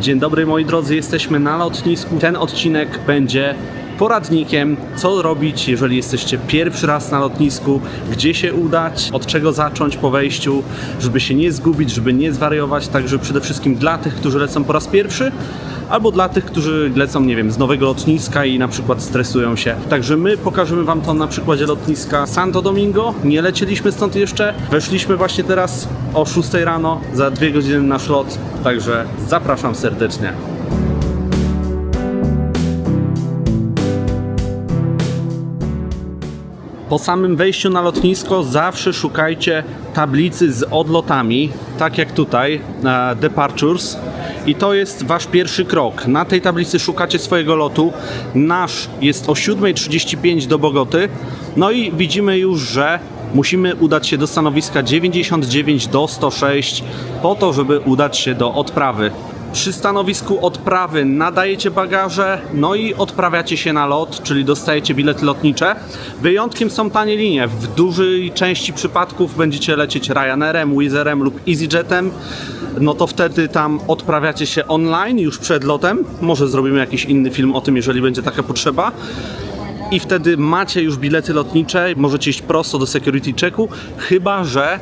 Dzień dobry moi drodzy, jesteśmy na lotnisku. Ten odcinek będzie poradnikiem, co robić, jeżeli jesteście pierwszy raz na lotnisku, gdzie się udać, od czego zacząć po wejściu, żeby się nie zgubić, żeby nie zwariować. Także przede wszystkim dla tych, którzy lecą po raz pierwszy, albo dla tych, którzy lecą, nie wiem, z nowego lotniska i na przykład stresują się. Także my pokażemy Wam to na przykładzie lotniska Santo Domingo. Nie lecieliśmy stąd jeszcze. Weszliśmy właśnie teraz o 6 rano, za dwie godziny nasz lot. Także zapraszam serdecznie. Po samym wejściu na lotnisko zawsze szukajcie tablicy z odlotami, tak jak tutaj, Departures. I to jest wasz pierwszy krok. Na tej tablicy szukacie swojego lotu. Nasz jest o 7.35 do Bogoty. No i widzimy już, że musimy udać się do stanowiska 99 do 106 po to, żeby udać się do odprawy. Przy stanowisku odprawy nadajecie bagaże, no i odprawiacie się na lot, czyli dostajecie bilety lotnicze. Wyjątkiem są tanie linie. W dużej części przypadków będziecie lecieć Ryanerem, Wizerem lub EasyJetem. No to wtedy tam odprawiacie się online już przed lotem. Może zrobimy jakiś inny film o tym, jeżeli będzie taka potrzeba i wtedy macie już bilety lotnicze, możecie iść prosto do security checku, chyba że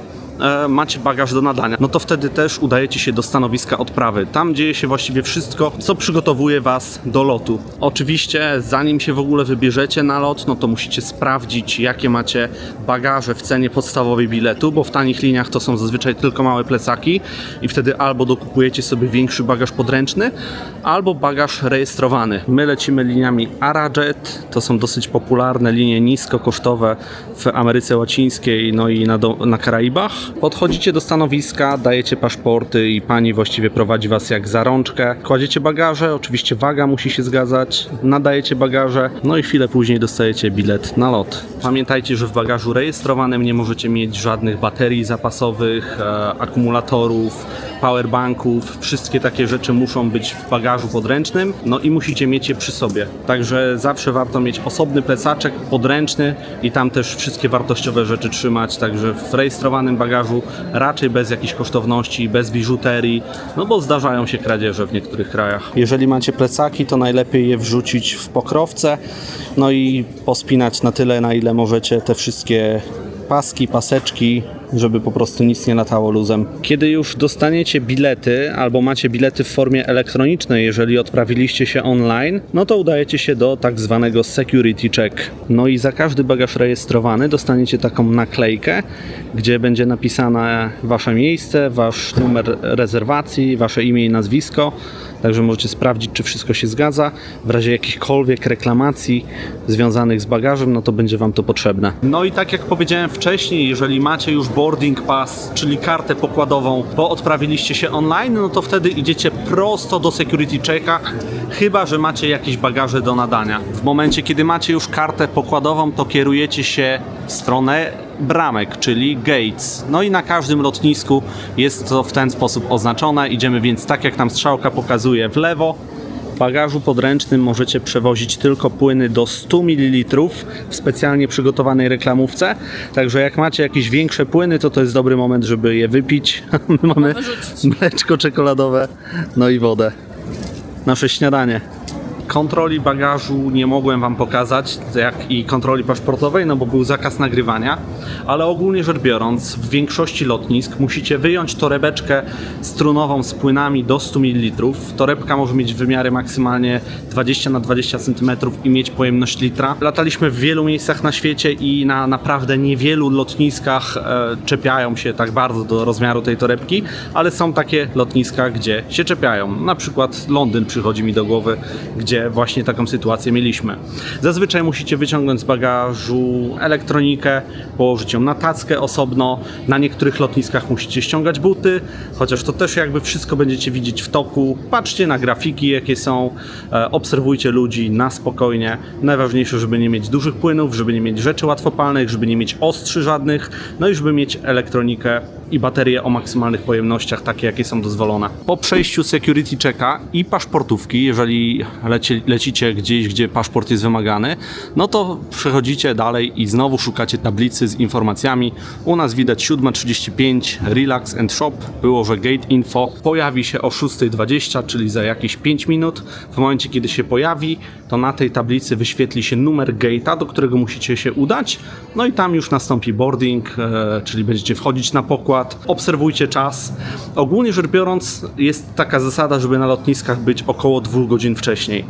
macie bagaż do nadania. No to wtedy też udajecie się do stanowiska odprawy. Tam dzieje się właściwie wszystko, co przygotowuje Was do lotu. Oczywiście, zanim się w ogóle wybierzecie na lot, no to musicie sprawdzić, jakie macie bagaże w cenie podstawowej biletu, bo w tanich liniach to są zazwyczaj tylko małe plecaki i wtedy albo dokupujecie sobie większy bagaż podręczny, albo bagaż rejestrowany. My lecimy liniami Arajet, to są dosyć popularne linie niskokosztowe w Ameryce Łacińskiej, no i na, do, na Karaibach. Podchodzicie do stanowiska, dajecie paszporty i pani właściwie prowadzi was jak za rączkę. Kładziecie bagaże, oczywiście waga musi się zgadzać, nadajecie bagaże, no i chwilę później dostajecie bilet na lot. Pamiętajcie, że w bagażu rejestrowanym nie możecie mieć żadnych baterii zapasowych, e, akumulatorów, powerbanków, wszystkie takie rzeczy muszą być w bagażu podręcznym, no i musicie mieć je przy sobie. Także zawsze warto mieć osobny plecaczek podręczny i tam też wszystkie wartościowe rzeczy trzymać, także w rejestrowanym bagażu raczej bez jakichś kosztowności, bez biżuterii, no bo zdarzają się kradzieże w niektórych krajach. Jeżeli macie plecaki, to najlepiej je wrzucić w pokrowce, no i pospinać na tyle, na ile możecie te wszystkie paski, paseczki, żeby po prostu nic nie latało luzem. Kiedy już dostaniecie bilety albo macie bilety w formie elektronicznej, jeżeli odprawiliście się online, no to udajecie się do tak zwanego security check. No i za każdy bagaż rejestrowany dostaniecie taką naklejkę, gdzie będzie napisane wasze miejsce, wasz numer rezerwacji, wasze imię i nazwisko. Także możecie sprawdzić, czy wszystko się zgadza. W razie jakichkolwiek reklamacji związanych z bagażem, no to będzie Wam to potrzebne. No i tak jak powiedziałem wcześniej, jeżeli macie już boarding pass, czyli kartę pokładową, bo odprawiliście się online, no to wtedy idziecie prosto do security checka, chyba że macie jakieś bagaże do nadania. W momencie, kiedy macie już kartę pokładową, to kierujecie się w stronę bramek, czyli gates. No i na każdym lotnisku jest to w ten sposób oznaczone. Idziemy więc tak jak nam strzałka pokazuje w lewo. W bagażu podręcznym możecie przewozić tylko płyny do 100 ml w specjalnie przygotowanej reklamówce. Także jak macie jakieś większe płyny, to to jest dobry moment, żeby je wypić. My mamy mleczko czekoladowe, no i wodę. Nasze śniadanie. Kontroli bagażu nie mogłem Wam pokazać, jak i kontroli paszportowej, no bo był zakaz nagrywania, ale ogólnie rzecz biorąc, w większości lotnisk musicie wyjąć torebeczkę strunową z płynami do 100 ml. Torebka może mieć wymiary maksymalnie 20 na 20 cm i mieć pojemność litra. Lataliśmy w wielu miejscach na świecie i na naprawdę niewielu lotniskach e, czepiają się tak bardzo do rozmiaru tej torebki, ale są takie lotniska, gdzie się czepiają. Na przykład Londyn przychodzi mi do głowy, gdzie właśnie taką sytuację mieliśmy. Zazwyczaj musicie wyciągnąć z bagażu elektronikę, położyć ją na tackę osobno. Na niektórych lotniskach musicie ściągać buty, chociaż to też jakby wszystko będziecie widzieć w toku. Patrzcie na grafiki, jakie są, e, obserwujcie ludzi na spokojnie. Najważniejsze, żeby nie mieć dużych płynów, żeby nie mieć rzeczy łatwopalnych, żeby nie mieć ostrzy żadnych, no i żeby mieć elektronikę i baterie o maksymalnych pojemnościach, takie jakie są dozwolone. Po przejściu security checka i paszportówki, jeżeli leci lecie, lecicie gdzieś, gdzie paszport jest wymagany, no to przechodzicie dalej i znowu szukacie tablicy z informacjami. U nas widać 7.35, Relax and Shop, było, że Gate Info pojawi się o 6.20, czyli za jakieś 5 minut. W momencie, kiedy się pojawi, to na tej tablicy wyświetli się numer gate'a, do którego musicie się udać. No i tam już nastąpi boarding, e, czyli będziecie wchodzić na pokład. Obserwujcie czas. Ogólnie rzecz biorąc, jest taka zasada, żeby na lotniskach być około 2 godzin wcześniej.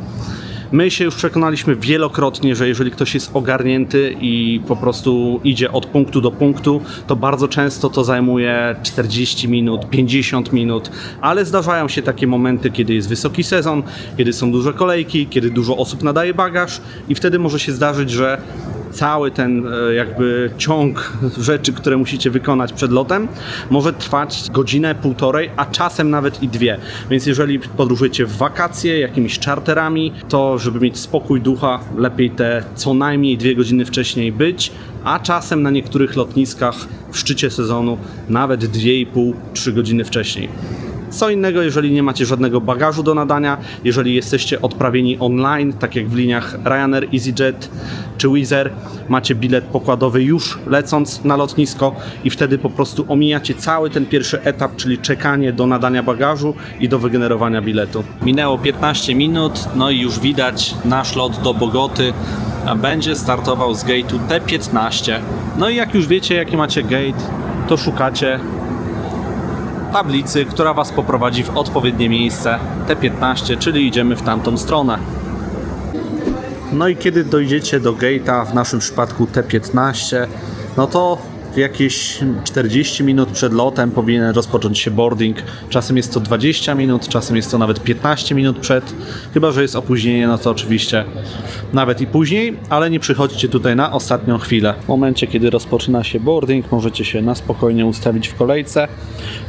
My się już przekonaliśmy wielokrotnie, że jeżeli ktoś jest ogarnięty i po prostu idzie od punktu do punktu, to bardzo często to zajmuje 40 minut, 50 minut, ale zdarzają się takie momenty, kiedy jest wysoki sezon, kiedy są duże kolejki, kiedy dużo osób nadaje bagaż i wtedy może się zdarzyć, że cały ten e, jakby ciąg rzeczy, które musicie wykonać przed lotem, może trwać godzinę, półtorej, a czasem nawet i dwie. Więc jeżeli podróżujecie w wakacje jakimiś czarterami, to żeby mieć spokój ducha, lepiej te co najmniej dwie godziny wcześniej być, a czasem na niektórych lotniskach w szczycie sezonu nawet 2,5-3 godziny wcześniej. Co innego, jeżeli nie macie żadnego bagażu do nadania, jeżeli jesteście odprawieni online, tak jak w liniach Ryanair, EasyJet czy Wizz macie bilet pokładowy już lecąc na lotnisko i wtedy po prostu omijacie cały ten pierwszy etap, czyli czekanie do nadania bagażu i do wygenerowania biletu. Minęło 15 minut, no i już widać nasz lot do Bogoty będzie startował z gate'u T15. No i jak już wiecie, jaki macie gate, to szukacie tablicy, która Was poprowadzi w odpowiednie miejsce T15, czyli idziemy w tamtą stronę. No i kiedy dojdziecie do gate'a, w naszym przypadku T15, no to jakieś 40 minut przed lotem powinien rozpocząć się boarding. Czasem jest to 20 minut, czasem jest to nawet 15 minut przed. Chyba, że jest opóźnienie, no to oczywiście nawet i później, ale nie przychodźcie tutaj na ostatnią chwilę. W momencie, kiedy rozpoczyna się boarding, możecie się na spokojnie ustawić w kolejce.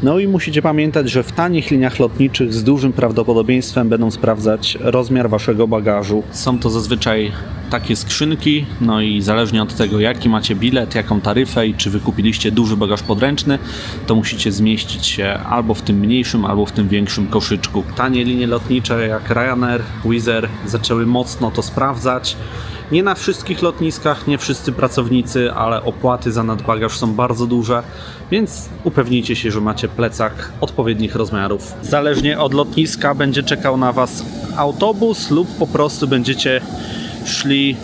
No i musicie pamiętać, że w tanich liniach lotniczych z dużym prawdopodobieństwem będą sprawdzać rozmiar waszego bagażu. Są to zazwyczaj takie skrzynki, no i zależnie od tego, jaki macie bilet, jaką taryfę i czy wykupiliście duży bagaż podręczny, to musicie zmieścić się albo w tym mniejszym, albo w tym większym koszyczku. Tanie linie lotnicze jak Ryanair, Wizz Air zaczęły mocno to sprawdzać. Nie na wszystkich lotniskach, nie wszyscy pracownicy, ale opłaty za nadbagaż są bardzo duże, więc upewnijcie się, że macie plecak odpowiednich rozmiarów. Zależnie od lotniska będzie czekał na Was autobus lub po prostu będziecie szli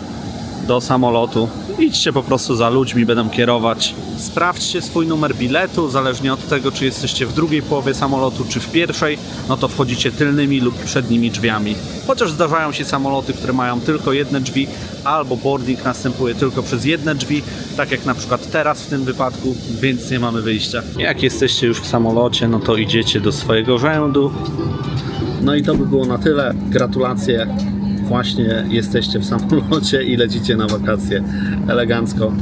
do samolotu. Idźcie po prostu za ludźmi, będą kierować. Sprawdźcie swój numer biletu, zależnie od tego, czy jesteście w drugiej połowie samolotu, czy w pierwszej, no to wchodzicie tylnymi lub przednimi drzwiami. Chociaż zdarzają się samoloty, które mają tylko jedne drzwi, albo boarding następuje tylko przez jedne drzwi, tak jak na przykład teraz w tym wypadku, więc nie mamy wyjścia. Jak jesteście już w samolocie, no to idziecie do swojego rzędu. No i to by było na tyle. Gratulacje właśnie jesteście w samolocie i lecicie na wakacje elegancko.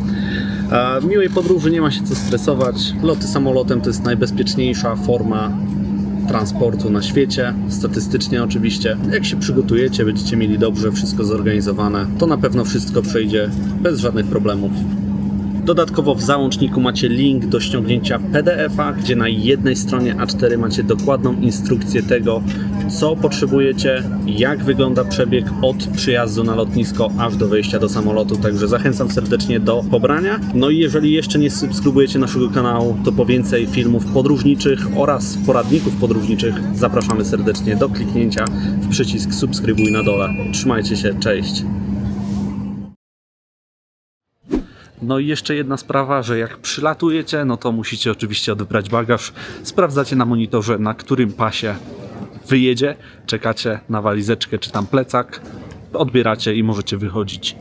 E, Miłej podróży, nie ma się co stresować. Loty samolotem to jest najbezpieczniejsza forma transportu na świecie, statystycznie oczywiście. Jak się przygotujecie, będziecie mieli dobrze wszystko zorganizowane, to na pewno wszystko przejdzie bez żadnych problemów. Dodatkowo w załączniku macie link do ściągnięcia PDF-a, gdzie na jednej stronie A4 macie dokładną instrukcję tego, co potrzebujecie, jak wygląda przebieg od przyjazdu na lotnisko aż do wejścia do samolotu. Także zachęcam serdecznie do pobrania. No i jeżeli jeszcze nie subskrybujecie naszego kanału, to po więcej filmów podróżniczych oraz poradników podróżniczych zapraszamy serdecznie do kliknięcia w przycisk subskrybuj na dole. Trzymajcie się, cześć! No i jeszcze jedna sprawa, że jak przylatujecie, no to musicie oczywiście odebrać bagaż. Sprawdzacie na monitorze, na którym pasie wyjedzie. Czekacie na walizeczkę czy tam plecak. Odbieracie i możecie wychodzić.